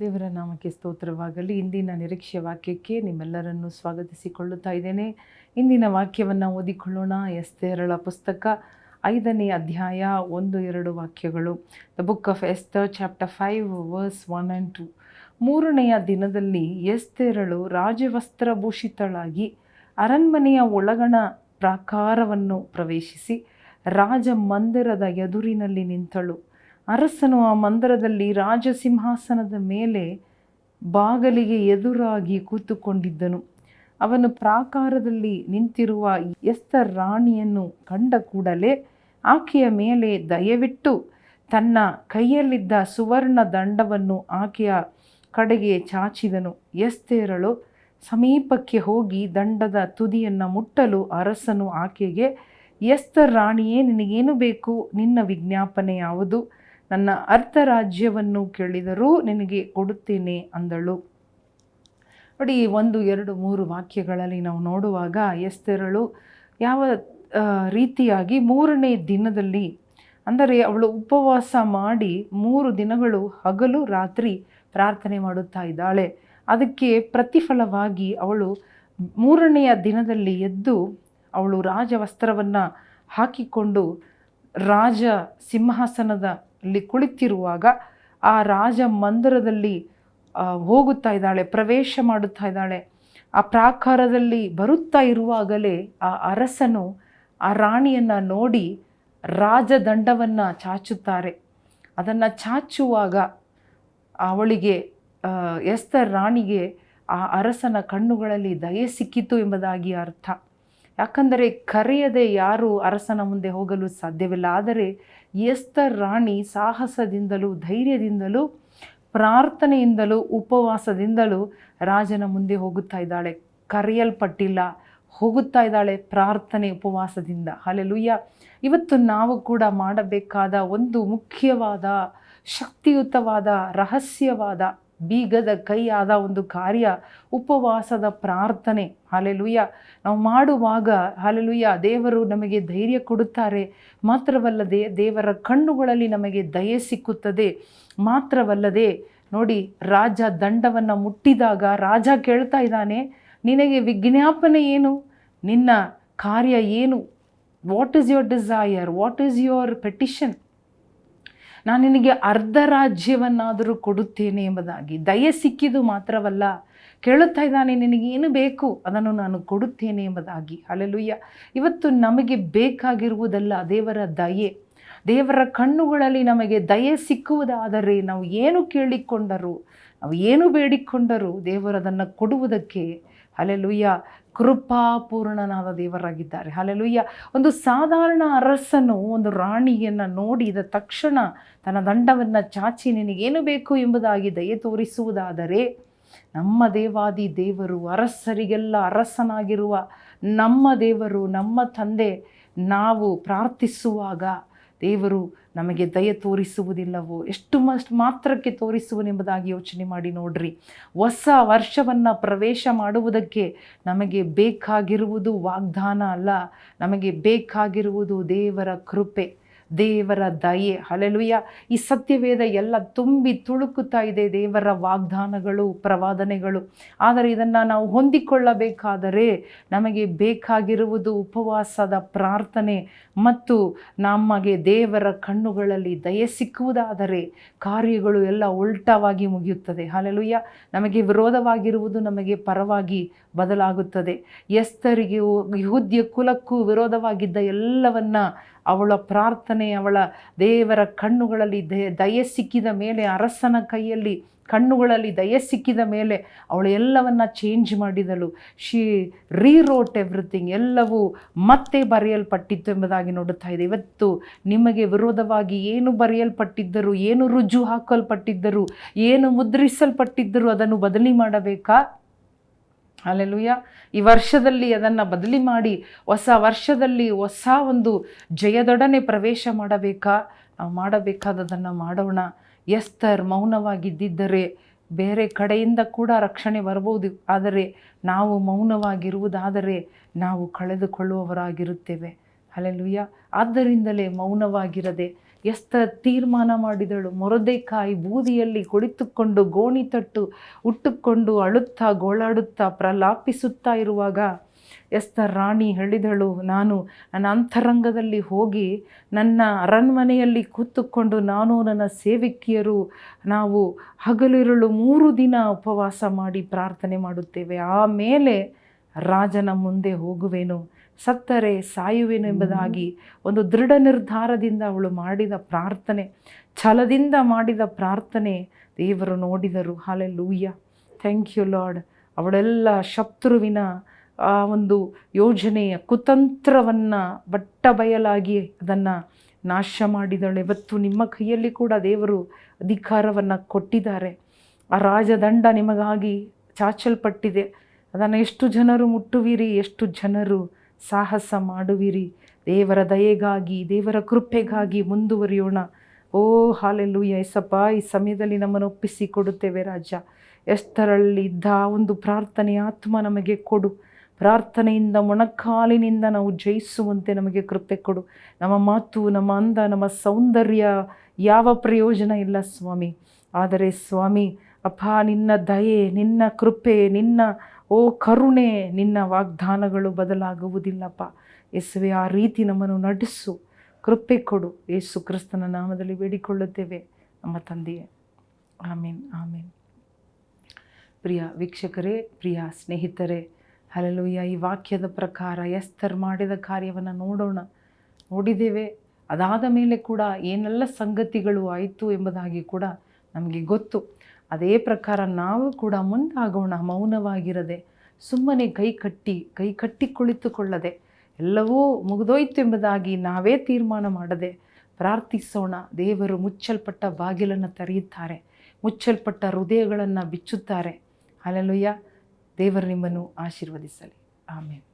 ದೇವರ ನಾಮಕ್ಕೆ ಸ್ತೋತ್ರವಾಗಲಿ. ಇಂದಿನ ನಿರೀಕ್ಷೆ ವಾಕ್ಯಕ್ಕೆ ನಿಮ್ಮೆಲ್ಲರನ್ನು ಸ್ವಾಗತಿಸಿಕೊಳ್ಳುತ್ತಾ ಇದ್ದೇನೆ. ಇಂದಿನ ವಾಕ್ಯವನ್ನು ಓದಿಕೊಳ್ಳೋಣ. ಎಸ್ತೇರಳ ಪುಸ್ತಕ ಐದನೇ ಅಧ್ಯಾಯ ಒಂದು ಎರಡು ವಾಕ್ಯಗಳು. The book of Esther chapter five verse one and two ಮೂರನೆಯ ದಿನದಲ್ಲಿ ಎಸ್ತೇರಳು ರಾಜವಸ್ತ್ರಭೂಷಿತಳಾಗಿ ಅರಣ್ಮನೆಯ ಒಳಗಣ ಪ್ರಾಕಾರವನ್ನು ಪ್ರವೇಶಿಸಿ ರಾಜ ಮಂದಿರದ ಎದುರಿನಲ್ಲಿ ನಿಂತಳು. ಅರಸನು ಆ ಮಂದಿರದಲ್ಲಿ ರಾಜಸಿಂಹಾಸನದ ಮೇಲೆ ಬಾಗಲಿಗೆ ಎದುರಾಗಿ ಕೂತುಕೊಂಡಿದ್ದನು. ಅವನು ಪ್ರಾಕಾರದಲ್ಲಿ ನಿಂತಿರುವ ಎಸ್ತರ್ ರಾಣಿಯನ್ನು ಕಂಡ ಕೂಡಲೇ ಆಕೆಯ ಮೇಲೆ ದಯವಿಟ್ಟು ತನ್ನ ಕೈಯಲ್ಲಿದ್ದ ಸುವರ್ಣ ದಂಡವನ್ನು ಆಕೆಯ ಕಡೆಗೆ ಚಾಚಿದನು. ಎಸ್ತೇರಳು ಸಮೀಪಕ್ಕೆ ಹೋಗಿ ದಂಡದ ತುದಿಯನ್ನು ಮುಟ್ಟಲು ಅರಸನು ಆಕೆಗೆ, ಎಸ್ತರ್ ರಾಣಿಯೇ, ನಿನಗೇನು ಬೇಕು? ನಿನ್ನ ವಿಜ್ಞಾಪನೆ ಯಾವುದು? ನನ್ನ ಅರ್ಧ ರಾಜ್ಯವನ್ನು ಕೇಳಿದರೂ ನಿನಗೆ ಕೊಡುತ್ತೇನೆ ಅಂದಳು. ನೋಡಿ ಒಂದು, ಎರಡು, ಮೂರು ವಾಕ್ಯಗಳಲ್ಲಿ ನಾವು ನೋಡುವಾಗ ಎಸ್ತೆರಳು ಯಾವ ರೀತಿಯಾಗಿ ಮೂರನೇ ದಿನದಲ್ಲಿ, ಅಂದರೆ ಅವಳು ಉಪವಾಸ ಮಾಡಿ ಮೂರು ದಿನಗಳು ಹಗಲು ರಾತ್ರಿ ಪ್ರಾರ್ಥನೆ ಮಾಡುತ್ತಾ ಇದ್ದಾಳೆ. ಅದಕ್ಕೆ ಪ್ರತಿಫಲವಾಗಿ ಅವಳು ಮೂರನೆಯ ದಿನದಲ್ಲಿ ಎದ್ದು ಅವಳು ರಾಜವಸ್ತ್ರವನ್ನು ಹಾಕಿಕೊಂಡು ರಾಜ ಸಿಂಹಾಸನದಲ್ಲಿ ಕುಳಿತಿರುವಾಗ ಆ ರಾಜ ಮಂದಿರದಲ್ಲಿ ಹೋಗುತ್ತಾ ಇದ್ದಾಳೆ, ಪ್ರವೇಶ ಮಾಡುತ್ತಾ ಇದ್ದಾಳೆ. ಆ ಪ್ರಾಕಾರದಲ್ಲಿ ಬರುತ್ತಾ ಇರುವಾಗಲೇ ಆ ಅರಸನು ಆ ರಾಣಿಯನ್ನು ನೋಡಿ ರಾಜದಂಡವನ್ನು ಚಾಚುತ್ತಾರೆ. ಅದನ್ನು ಚಾಚುವಾಗ ಅವಳಿಗೆ ಎಸ್ತರ್ ರಾಣಿಗೆ ಆ ಅರಸನ ಕಣ್ಣುಗಳಲ್ಲಿ ದಯೆ ಸಿಕ್ಕಿತು ಎಂಬುದಾಗಿ ಅರ್ಥ. ಯಾಕಂದರೆ ಕರೆಯದೆ ಯಾರು ಅರಸನ ಮುಂದೆ ಹೋಗಲು ಸಾಧ್ಯವಿಲ್ಲ. ಆದರೆ ಎಸ್ತರ್ ರಾಣಿ ಸಾಹಸದಿಂದಲೂ, ಧೈರ್ಯದಿಂದಲೂ, ಪ್ರಾರ್ಥನೆಯಿಂದಲೂ, ಉಪವಾಸದಿಂದಲೂ ರಾಜನ ಮುಂದೆ ಹೋಗುತ್ತಾ ಇದ್ದಾಳೆ. ಕರೆಯಲ್ಪಟ್ಟಿಲ್ಲ, ಹೋಗುತ್ತಾ ಇದ್ದಾಳೆ ಪ್ರಾರ್ಥನೆ, ಉಪವಾಸದಿಂದ. ಅಲ್ಲೆಲುಯ್ಯ ಇವತ್ತು ನಾವು ಕೂಡ ಮಾಡಬೇಕಾದ ಒಂದು ಮುಖ್ಯವಾದ, ಶಕ್ತಿಯುತವಾದ, ರಹಸ್ಯವಾದ ಬೀಗದ ಕೈಯಾದ ಒಂದು ಕಾರ್ಯ, ಉಪವಾಸದ ಪ್ರಾರ್ಥನೆ. ಹಾಲೆಲುಯ್ಯ. ನಾವು ಮಾಡುವಾಗ, ಹಾಲೆಲುಯ್ಯ, ದೇವರು ನಮಗೆ ಧೈರ್ಯ ಕೊಡುತ್ತಾರೆ. ಮಾತ್ರವಲ್ಲದೆ ದೇವರ ಕಣ್ಣುಗಳಲ್ಲಿ ನಮಗೆ ದಯೆ ಸಿಕ್ಕುತ್ತದೆ. ಮಾತ್ರವಲ್ಲದೆ, ನೋಡಿ, ರಾಜ ದಂಡವನ್ನು ಮುಟ್ಟಿದಾಗ ರಾಜ ಕೇಳ್ತಾ ಇದ್ದಾನೆ, ನಿನಗೆ ವಿಜ್ಞಾಪನೆ ಏನು? ನಿನ್ನ ಕಾರ್ಯ ಏನು? What is your desire what is your petition ನಾನು ನಿನಗೆ ಅರ್ಧ ರಾಜ್ಯವನ್ನಾದರೂ ಕೊಡುತ್ತೇನೆ ಎಂಬುದಾಗಿ ದಯೆ ಸಿಕ್ಕಿದು ಮಾತ್ರವಲ್ಲ, ಕೇಳುತ್ತಾ ಇದ್ದಾನೆ, ನಿನಗೇನು ಬೇಕು ಅದನ್ನು ನಾನು ಕೊಡುತ್ತೇನೆ ಎಂಬುದಾಗಿ. ಅಲ್ಲೆಲುಯ್ಯ ಇವತ್ತು ನಮಗೆ ಬೇಕಾಗಿರುವುದಲ್ಲ ದೇವರ ದಯೆ. ದೇವರ ಕಣ್ಣುಗಳಲ್ಲಿ ನಮಗೆ ದಯೆ ಸಿಕ್ಕುವುದಾದರೆ ನಾವು ಏನು ಕೇಳಿಕೊಂಡರೂ, ನಾವು ಏನು ಬೇಡಿಕೊಂಡರೂ ದೇವರದನ್ನು ಕೊಡುವುದಕ್ಕೆ ಅಲೆಲುಯ್ಯ ಕೃಪಾಪೂರ್ಣನಾದ ದೇವರಾಗಿದ್ದಾರೆ. ಅಲೆಲುಯ್ಯ ಒಂದು ಸಾಧಾರಣ ಅರಸನು ಒಂದು ರಾಣಿಯನ್ನು ನೋಡಿದ ತಕ್ಷಣ ತನ್ನ ದಂಡವನ್ನು ಚಾಚಿ ನಿನಗೇನು ಬೇಕು ಎಂಬುದಾಗಿ ದಯೆ ತೋರಿಸುವುದಾದರೆ, ನಮ್ಮ ದೇವಾದಿ ದೇವರು ಅರಸರಿಗೆಲ್ಲ ಅರಸನಾಗಿರುವ ನಮ್ಮ ದೇವರು, ನಮ್ಮ ತಂದೆ ನಾವು ಪ್ರಾರ್ಥಿಸುವಾಗ ದೇವರು ನಮಗೆ ದಯೆ ತೋರಿಸುವುದಿಲ್ಲವೋ? ಎಷ್ಟು ಮಷ್ಟು ಮಾತ್ರಕ್ಕೆ ತೋರಿಸುವನೆಂಬುದಾಗಿ ಯೋಚನೆ ಮಾಡಿ ನೋಡ್ರಿ. ಹೊಸ ವರ್ಷವನ್ನು ಪ್ರವೇಶ ಮಾಡುವುದಕ್ಕೆ ನಮಗೆ ಬೇಕಾಗಿರುವುದು ವಾಗ್ದಾನ ಅಲ್ಲ. ನಮಗೆ ಬೇಕಾಗಿರುವುದು ದೇವರ ಕೃಪೆ. ದೇವರ ದಯೆ. ಹಲೆಲುಯ್ಯ ಈ ಸತ್ಯವೇದ ಎಲ್ಲ ತುಂಬಿ ತುಳುಕುತ್ತಾ ಇದೆ ದೇವರ ವಾಗ್ದಾನಗಳು, ಪ್ರವಾದನೆಗಳು. ಆದರೆ ಇದನ್ನು ನಾವು ಹೊಂದಿಕೊಳ್ಳಬೇಕಾದರೆ ನಮಗೆ ಬೇಕಾಗಿರುವುದು ಉಪವಾಸದ ಪ್ರಾರ್ಥನೆ ಮತ್ತು ನಮಗೆ ದೇವರ ಕಣ್ಣುಗಳಲ್ಲಿ ದಯೆ ಸಿಕ್ಕುವುದಾದರೆ ಕಾರ್ಯಗಳು ಎಲ್ಲ ಉಲ್ಟವಾಗಿ ಮುಗಿಯುತ್ತದೆ. ಹಲಲುಯ್ಯ ನಮಗೆ ವಿರೋಧವಾಗಿರುವುದು ನಮಗೆ ಪರವಾಗಿ ಬದಲಾಗುತ್ತದೆ. ಎಸ್ತರಿಗೆ, ಯಹುದ್ಯ ಕುಲಕ್ಕೂ ವಿರೋಧವಾಗಿದ್ದ ಎಲ್ಲವನ್ನ ಅವಳ ಪ್ರಾರ್ಥನೆ, ಅವಳ ದೇವರ ಕಣ್ಣುಗಳಲ್ಲಿ ದಯ ಸಿಕ್ಕಿದ ಮೇಲೆ, ಅರಸನ ಕೈಯಲ್ಲಿ ಕಣ್ಣುಗಳಲ್ಲಿ ದಯೆ ಸಿಕ್ಕಿದ ಮೇಲೆ ಅವಳು ಎಲ್ಲವನ್ನು ಚೇಂಜ್ ಮಾಡಿದಳು. ಶಿ ರೀರೋಟ್ ಎವ್ರಿಥಿಂಗ್ ಎಲ್ಲವೂ ಮತ್ತೆ ಬರೆಯಲ್ಪಟ್ಟಿತ್ತು ಎಂಬುದಾಗಿ ನೋಡುತ್ತಾ ಇದೆ. ಇವತ್ತು ನಿಮಗೆ ವಿರೋಧವಾಗಿ ಏನು ಬರೆಯಲ್ಪಟ್ಟಿದ್ದರು, ಏನು ರುಜು ಹಾಕಲ್ಪಟ್ಟಿದ್ದರು, ಏನು ಮುದ್ರಿಸಲ್ಪಟ್ಟಿದ್ದರು ಅದನ್ನು ಬದಲಿ ಮಾಡಬೇಕಾ? ಅಲ್ಲೆಲುಯ್ಯ ಈ ವರ್ಷದಲ್ಲಿ ಅದನ್ನು ಬದಲಿ ಮಾಡಿ ಹೊಸ ವರ್ಷದಲ್ಲಿ ಹೊಸ ಒಂದು ಜಯದೊಡನೆ ಪ್ರವೇಶ ಮಾಡಬೇಕಾ? ನಾವು ಮಾಡಬೇಕಾದದನ್ನು ಮಾಡೋಣ. ಎಸ್ತರ್ ಮೌನವಾಗಿದ್ದರೆ ಬೇರೆ ಕಡೆಯಿಂದ ಕೂಡ ರಕ್ಷಣೆ ಬರಬಹುದು ಆದರೆ ನಾವು ಮೌನವಾಗಿರುವುದಾದರೆ ನಾವು ಕಳೆದುಕೊಳ್ಳುವವರಾಗಿರುತ್ತೇವೆ. ಅಲ್ಲೆಲುಯ್ಯ ಆದ್ದರಿಂದಲೇ ಮೌನವಾಗಿರದೆ ಎಸ್ತ ತೀರ್ಮಾನ ಮಾಡಿದಳು. ಮೊರದೆಕಾಯಿ ಬೂದಿಯಲ್ಲಿ ಕುಳಿತುಕೊಂಡು ಗೋಣಿ ತಟ್ಟು ಉಟ್ಟುಕೊಂಡು ಅಳುತ್ತಾ ಗೋಳಾಡುತ್ತಾ ಪ್ರಲಾಪಿಸುತ್ತಾ ಇರುವಾಗ ಎಸ್ತ ರಾಣಿ ಹೇಳಿದಳು, ನಾನು ನನ್ನ ಅಂತರಂಗದಲ್ಲಿ ಹೋಗಿ ನನ್ನ ಅರಣ್ಮನೆಯಲ್ಲಿ ಕೂತುಕೊಂಡು ನಾನು ನನ್ನ ಸೇವಕಿಯರು ನಾವು ಹಗಲಿರುಳು ಮೂರು ದಿನ ಉಪವಾಸ ಮಾಡಿ ಪ್ರಾರ್ಥನೆ ಮಾಡುತ್ತೇವೆ. ಆಮೇಲೆ ರಾಜನ ಮುಂದೆ ಹೋಗುವೆನು. ಸತ್ತರೆ ಸಾಯುವೆನೆಂಬುದಾಗಿ ಒಂದು ದೃಢ ನಿರ್ಧಾರದಿಂದ ಅವಳು ಮಾಡಿದ ಪ್ರಾರ್ಥನೆ, ಛಲದಿಂದ ಮಾಡಿದ ಪ್ರಾರ್ಥನೆ ದೇವರು ನೋಡಿದರು. Hallelujah thank you Lord. ಅವಳೆಲ್ಲ ಶತ್ರುವಿನ, ಆ, ಒಂದು ಯೋಜನೆಯ ಕುತಂತ್ರವನ್ನು ಬಟ್ಟ ಬಯಲಾಗಿ ಅದನ್ನು ನಾಶ ಮಾಡಿದಳು. ಇವತ್ತು ನಿಮ್ಮ ಕೈಯಲ್ಲಿ ಕೂಡ ದೇವರು ಅಧಿಕಾರವನ್ನು ಕೊಟ್ಟಿದ್ದಾರೆ. ಆ ರಾಜದಂಡ ನಿಮಗಾಗಿ ಚಾಚಲ್ಪಟ್ಟಿದೆ. ಅದನ್ನು ಎಷ್ಟು ಜನರು ಮುಟ್ಟುವಿರಿ, ಎಷ್ಟು ಜನರು ಸಾಹಸ ಮಾಡುವಿರಿ. ದೇವರ ದಯೆಗಾಗಿ, ದೇವರ ಕೃಪೆಗಾಗಿ ಮುಂದುವರಿಯೋಣ. ಓ ಹಾಲೆಲ್ಲು ಎಸಪ್ಪ ಈ ಸಮಯದಲ್ಲಿ ನಮ್ಮನ್ನು ಒಪ್ಪಿಸಿಕೊಡುತ್ತೇವೆ ರಾಜ. ಎಷ್ಟರಲ್ಲಿದ್ದ ಒಂದು ಪ್ರಾರ್ಥನೆ ಆತ್ಮ ನಮಗೆ ಕೊಡು. ಪ್ರಾರ್ಥನೆಯಿಂದ ಮೊಣಕಾಲಿನಿಂದ ನಾವು ಜಯಿಸುವಂತೆ ನಮಗೆ ಕೃಪೆ ಕೊಡು. ನಮ್ಮ ಮಾತು, ನಮ್ಮ ಅಂದ, ನಮ್ಮ ಸೌಂದರ್ಯ ಯಾವ ಪ್ರಯೋಜನ ಇಲ್ಲ ಸ್ವಾಮಿ. ಆದರೆ ಸ್ವಾಮಿ ಅಪ್ಪ ನಿನ್ನ ದಯೆ, ನಿನ್ನ ಕೃಪೆ, ನಿನ್ನ ಓ ಕರುಣೆ, ನಿನ್ನ ವಾಗ್ದಾನಗಳು ಬದಲಾಗುವುದಿಲ್ಲಪ್ಪ. ಯೇಸುವೆ, ಆ ರೀತಿ ನಮ್ಮನ್ನು ನಡೆಸು. ಕೃಪೆ ಕೊಡು. ಯೇಸು ಕ್ರಿಸ್ತನ ನಾಮದಲ್ಲಿ ಬೇಡಿಕೊಳ್ಳುತ್ತೇವೆ. ನಮ್ಮ ತಂದೆಯೇ. ಆಮೇನ್ ಆಮೇನ್. ಪ್ರಿಯ ವೀಕ್ಷಕರೇ, ಪ್ರಿಯ ಸ್ನೇಹಿತರೇ ಹಲಲುಯ್ಯ ಈ ವಾಕ್ಯದ ಪ್ರಕಾರ ಎಸ್ತರ್ ಮಾಡಿದ ಕಾರ್ಯವನ್ನು ನೋಡೋಣ. ನೋಡಿದ್ದೇವೆ. ಅದಾದ ಮೇಲೆ ಕೂಡ ಏನೆಲ್ಲ ಸಂಗತಿಗಳು ಆಯಿತು ಎಂಬುದಾಗಿ ಕೂಡ ನಮಗೆ ಗೊತ್ತು. ಅದೇ ಪ್ರಕಾರ ನಾವು ಕೂಡ ಮುಂದಾಗೋಣ, ಮೌನವಾಗಿರದೆ, ಸುಮ್ಮನೆ ಕೈ ಕಟ್ಟಿ ಕೈ ಕಟ್ಟಿ ಕುಳಿತುಕೊಳ್ಳದೆ, ಎಲ್ಲವೂ ಮುಗಿದೋಯ್ತು ಎಂಬುದಾಗಿ ನಾವೇ ತೀರ್ಮಾನ ಮಾಡದೆ ಪ್ರಾರ್ಥಿಸೋಣ. ದೇವರು ಮುಚ್ಚಲ್ಪಟ್ಟ ಬಾಗಿಲನ್ನು ತೆರೆಯುತ್ತಾರೆ, ಮುಚ್ಚಲ್ಪಟ್ಟ ಹೃದಯಗಳನ್ನು ಬಿಚ್ಚುತ್ತಾರೆ. ಅಲ್ಲೆಲ್ಲುಯ್ಯ ದೇವರು ನಿಮ್ಮನ್ನು ಆಶೀರ್ವದಿಸಲಿ. ಆಮೇಲೆ